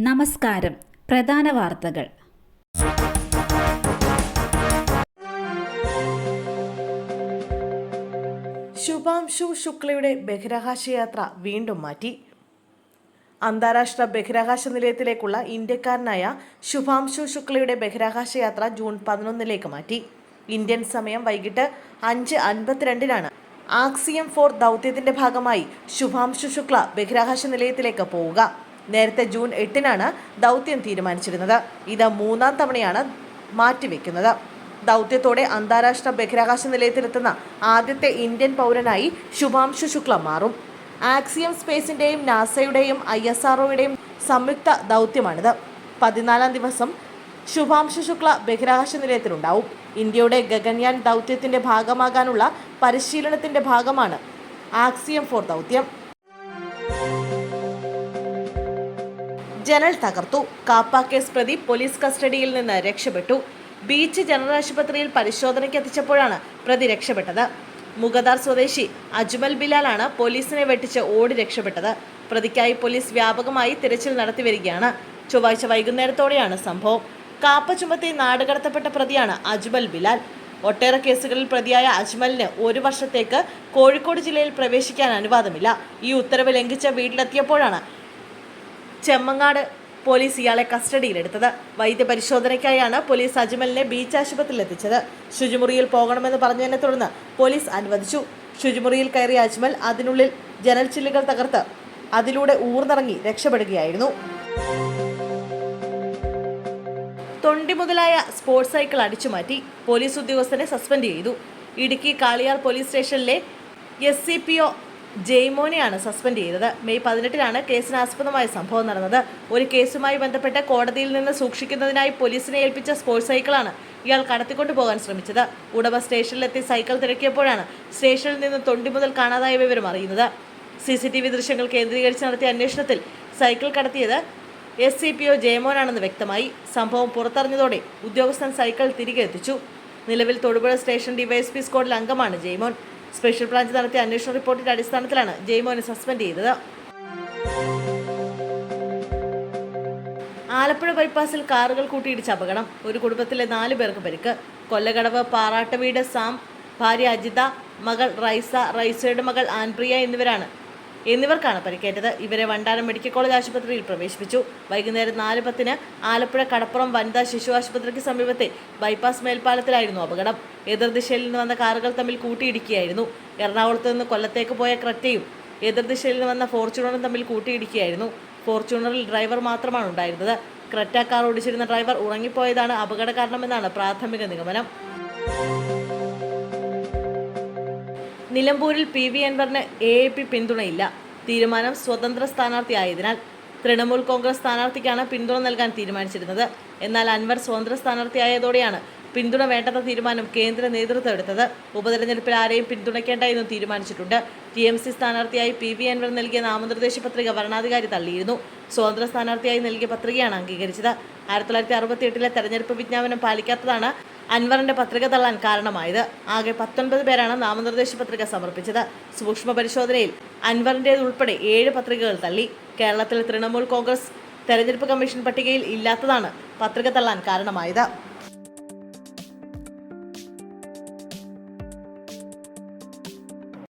നമസ്കാരം. പ്രധാന വാർത്തകൾ. ശുഭാംശു ശുക്ലയുടെ ബഹിരാകാശ യാത്ര വീണ്ടും മാറ്റി. അന്താരാഷ്ട്ര ബഹിരാകാശ നിലയത്തിലേക്കുള്ള ഇന്ത്യക്കാരനായ ശുഭാംശു ശുക്ലയുടെ ബഹിരാകാശ യാത്ര ജൂൺ പതിനൊന്നിലേക്ക് മാറ്റി. ഇന്ത്യൻ സമയം വൈകിട്ട് അഞ്ച് അൻപത്തിരണ്ടിനാണ്. ആക്സിയം ഫോർ ദൗത്യത്തിന്റെ ഭാഗമായി ശുഭാംശു ശുക്ല ബഹിരാകാശ നിലയത്തിലേക്ക് പോവുക. നേരത്തെ ജൂൺ എട്ടിനാണ് ദൗത്യം തീരുമാനിച്ചിരുന്നത്. ഇത് മൂന്നാം തവണയാണ് മാറ്റിവെക്കുന്നത്. ദൗത്യത്തോടെ അന്താരാഷ്ട്ര ബഹിരാകാശ നിലയത്തിലെത്തുന്ന ആദ്യത്തെ ഇന്ത്യൻ പൗരനായി ശുഭാംശു ശുക്ല മാറും. ആക്സിയം സ്പേസിന്റെയും നാസയുടെയും ഐ എസ് ആർഒയുടെയും സംയുക്ത ദൗത്യമാണിത്. പതിനാലാം ദിവസം ശുഭാംശു ശുക്ല ബഹിരാകാശ നിലയത്തിലുണ്ടാവും. ഇന്ത്യയുടെ ഗഗൻയാൻ ദൗത്യത്തിന്റെ ഭാഗമാകാനുള്ള പരിശീലനത്തിന്റെ ഭാഗമാണ് ആക്സിയം ഫോർ ദൗത്യം. ജനൽ തകർത്തു. കാപ്പ കേസ് പ്രതി പോലീസ് കസ്റ്റഡിയിൽ നിന്ന് രക്ഷപ്പെട്ടു. ബീച്ച് ജനറൽ ആശുപത്രിയിൽ പരിശോധനയ്ക്ക് എത്തിച്ചപ്പോഴാണ് പ്രതി രക്ഷപ്പെട്ടത്. മുഗദാർ സ്വദേശി അജ്മൽ ബിലാലാണ് പോലീസിനെ വെട്ടിച്ച് ഓടി രക്ഷപ്പെട്ടത്. പ്രതിക്കായി പോലീസ് വ്യാപകമായി തിരച്ചിൽ നടത്തി വരികയാണ്. ചൊവ്വാഴ്ച വൈകുന്നേരത്തോടെയാണ് സംഭവം. കാപ്പ ചുമത്തി നാടുകടത്തപ്പെട്ട പ്രതിയാണ് അജ്മൽ ബിലാൽ. ഒട്ടേറെ കേസുകളിൽ പ്രതിയായ അജ്മലിന് ഒരു വർഷത്തേക്ക് കോഴിക്കോട് ജില്ലയിൽ പ്രവേശിക്കാൻ അനുവാദമില്ല. ഈ ഉത്തരവ് ലംഘിച്ച് വീട്ടിലെത്തിയപ്പോഴാണ് ചെമ്മങ്ങാട് പോലീസ് ഇയാളെ കസ്റ്റഡിയിലെടുത്തത്. വൈദ്യപരിശോധനയ്ക്കായാണ് പോലീസ് അജ്മലിനെ ബീച്ച് ആശുപത്രിയിൽ എത്തിച്ചത് ശുചിമുറിയിൽ പോകണമെന്ന് പറഞ്ഞതിനെ തുടർന്ന് പോലീസ് അനുവദിച്ചു. ശുചിമുറിയിൽ കയറിയ അജ്മൽ അതിനുള്ളിൽ ജനൽ ചില്ലുകൾ തകർത്ത് അതിലൂടെ ഊർന്നിറങ്ങി രക്ഷപ്പെടുകയായിരുന്നു. തൊണ്ടി മുതലായ സ്പോർട്സ് സൈക്കിൾ അടിച്ചുമാറ്റി പോലീസ് ഉദ്യോഗസ്ഥനെ സസ്പെൻഡ് ചെയ്തു. ഇടുക്കി കാളിയാർ പോലീസ് സ്റ്റേഷനിലെ എസ് സി പി ഒ ജെയ്മോനെയാണ് സസ്പെൻഡ് ചെയ്തത്. മെയ് പതിനെട്ടിനാണ് കേസിനാസ്പദമായ സംഭവം നടന്നത്. ഒരു കേസുമായി ബന്ധപ്പെട്ട് കോടതിയിൽ നിന്ന് സൂക്ഷിക്കുന്നതിനായി പോലീസിനെ ഏൽപ്പിച്ച സ്പോർട്സ് സൈക്കിളാണ് ഇയാൾ കടത്തിക്കൊണ്ടുപോകാൻ ശ്രമിച്ചത്. ഉടമ സ്റ്റേഷനിലെത്തി സൈക്കിൾ തിരക്കിയപ്പോഴാണ് സ്റ്റേഷനിൽ നിന്ന് തൊണ്ടി മുതൽ കാണാതായ വിവരം അറിയുന്നത്. സി സി ടി വി ദൃശ്യങ്ങൾ കേന്ദ്രീകരിച്ച് നടത്തിയ അന്വേഷണത്തിൽ സൈക്കിൾ കടത്തിയത് എസ് സി പി ഒ ജയമോനാണെന്ന് വ്യക്തമായി. സംഭവം പുറത്തറിഞ്ഞതോടെ ഉദ്യോഗസ്ഥൻ സൈക്കിൾ തിരികെ എത്തിച്ചു. നിലവിൽ തൊടുപുഴ സ്റ്റേഷൻ ഡിവൈഎസ്പി സ്ക്വാഡിൽ അംഗമാണ് ജയ്മോൻ. സ്പെഷ്യൽ ബ്രാഞ്ച് നടത്തിയ അന്വേഷണ റിപ്പോർട്ടിന്റെ അടിസ്ഥാനത്തിലാണ് ജയ്മോനെ സസ്പെൻഡ് ചെയ്തത്. ആലപ്പുഴ ബൈപ്പാസിൽ കാറുകൾ കൂട്ടിയിടിച്ച് അപകടം. ഒരു കുടുംബത്തിലെ നാല് പേർക്ക് പരിക്ക്. കൊല്ലകടവ് പാറാട്ടവീട് സാം ഭാര്യ അജിത മകൾ റൈസ റൈസയുടെ മകൾ ആൻപ്രിയ എന്നിവരാണ് എന്നിവർക്കാണ് പരിക്കേറ്റത്. ഇവരെ വണ്ടാനം മെഡിക്കൽ കോളേജ് ആശുപത്രിയിൽ പ്രവേശിപ്പിച്ചു. വൈകുന്നേരം നാല് പത്തിന് ആലപ്പുഴ കടപ്പുറം വനിതാ ശിശു ആശുപത്രിക്ക് സമീപത്തെ ബൈപ്പാസ് മേൽപ്പാലത്തിലായിരുന്നു അപകടം. എതിർദിശയിൽ നിന്ന് വന്ന കാറുകൾ തമ്മിൽ കൂട്ടിയിടിക്കുകയായിരുന്നു. എറണാകുളത്ത് നിന്ന് കൊല്ലത്തേക്ക് പോയ ക്രെറ്റയും എതിർദിശയിൽ നിന്ന് വന്ന ഫോർച്യൂണറും തമ്മിൽ കൂട്ടിയിടിക്കുകയായിരുന്നു. ഫോർച്യൂണറിൽ ഡ്രൈവർ മാത്രമാണ് ഉണ്ടായിരുന്നത്. ക്രെറ്റ കാർ ഓടിച്ചിരുന്ന ഡ്രൈവർ ഉറങ്ങിപ്പോയതാണ് അപകട കാരണമെന്നാണ് പ്രാഥമിക നിഗമനം. നിലമ്പൂരിൽ പി വി അൻവറിന് എ എ പി പിന്തുണയില്ല. തീരുമാനം സ്വതന്ത്ര സ്ഥാനാർത്ഥിയായതിനാൽ തൃണമൂൽ കോൺഗ്രസ് സ്ഥാനാർത്ഥിക്കാണ് പിന്തുണ നൽകാൻ തീരുമാനിച്ചിരുന്നത്. എന്നാൽ അൻവർ സ്വതന്ത്ര സ്ഥാനാർത്ഥിയായതോടെയാണ് പിന്തുണ വേണ്ടെന്ന തീരുമാനം കേന്ദ്ര നേതൃത്വം എടുത്തത്. ഉപതെരഞ്ഞെടുപ്പിൽ ആരെയും പിന്തുണയ്ക്കേണ്ട എന്നും തീരുമാനിച്ചിട്ടുണ്ട്. ടി എം സി സ്ഥാനാർത്ഥിയായി പി വി അൻവർ നൽകിയ നാമനിർദ്ദേശ പത്രിക വരണാധികാരി തള്ളിയിരുന്നു. സ്വതന്ത്ര സ്ഥാനാർത്ഥിയായി നൽകിയ പത്രികയാണ് അംഗീകരിച്ചത്. ആയിരത്തി തൊള്ളായിരത്തി അറുപത്തി എട്ടിലെ തെരഞ്ഞെടുപ്പ് വിജ്ഞാപനം പാലിക്കാത്തതാണ് അൻവറിന്റെ പത്രിക തള്ളാൻ കാരണമായത്. ആകെ പത്തൊൻപത് പേരാണ് നാമനിർദ്ദേശ പത്രിക സമർപ്പിച്ചത്. സൂക്ഷ്മ പരിശോധനയിൽ അൻവറിന്റേതുൾപ്പെടെ ഏഴ് പത്രികകൾ തള്ളി. കേരളത്തിലെ തൃണമൂൽ കോൺഗ്രസ് തെരഞ്ഞെടുപ്പ് കമ്മീഷൻ പട്ടികയിൽ ഇല്ലാത്തതാണ് പത്രിക തള്ളാൻ കാരണമായത്.